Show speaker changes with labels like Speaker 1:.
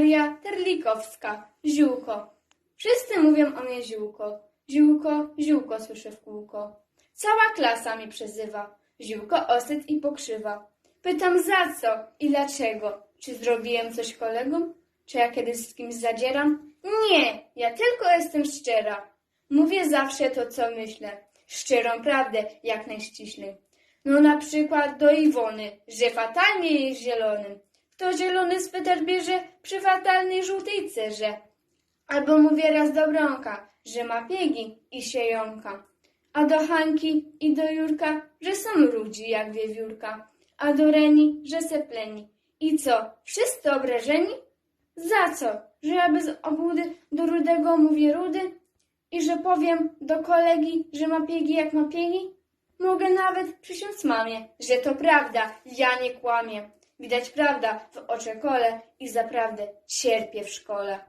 Speaker 1: Maria Terlikowska, ziółko. Wszyscy mówią o mnie ziółko. Ziółko, ziółko słyszę w kółko. Cała klasa mi przezywa. Ziółko osyt i pokrzywa. Pytam za co i dlaczego? Czy zrobiłem coś kolegom? Czy ja kiedyś z kimś zadzieram? Nie, ja tylko jestem szczera. Mówię zawsze to, co myślę. Szczerą prawdę, jak najściślej. No na przykład do Iwony, że fatalnie jej zielonym. Kto zielony swetr bierze przy fatalnej żółtej cerze? Albo mówię raz do Bronka, że ma piegi i się jąka. A do Hanki i do Jurka, że są rudzi jak wiewiórka. A do Reni, że se pleni. I co, wszyscy obrażeni? Za co? Że ja bez obłudy do Rudego mówię Rudy? I że powiem do kolegi, że ma piegi jak ma piegi? Mogę nawet przysiąc mamie, że to prawda, ja nie kłamię. Widać prawda w oczekole i zaprawdę cierpię w szkole.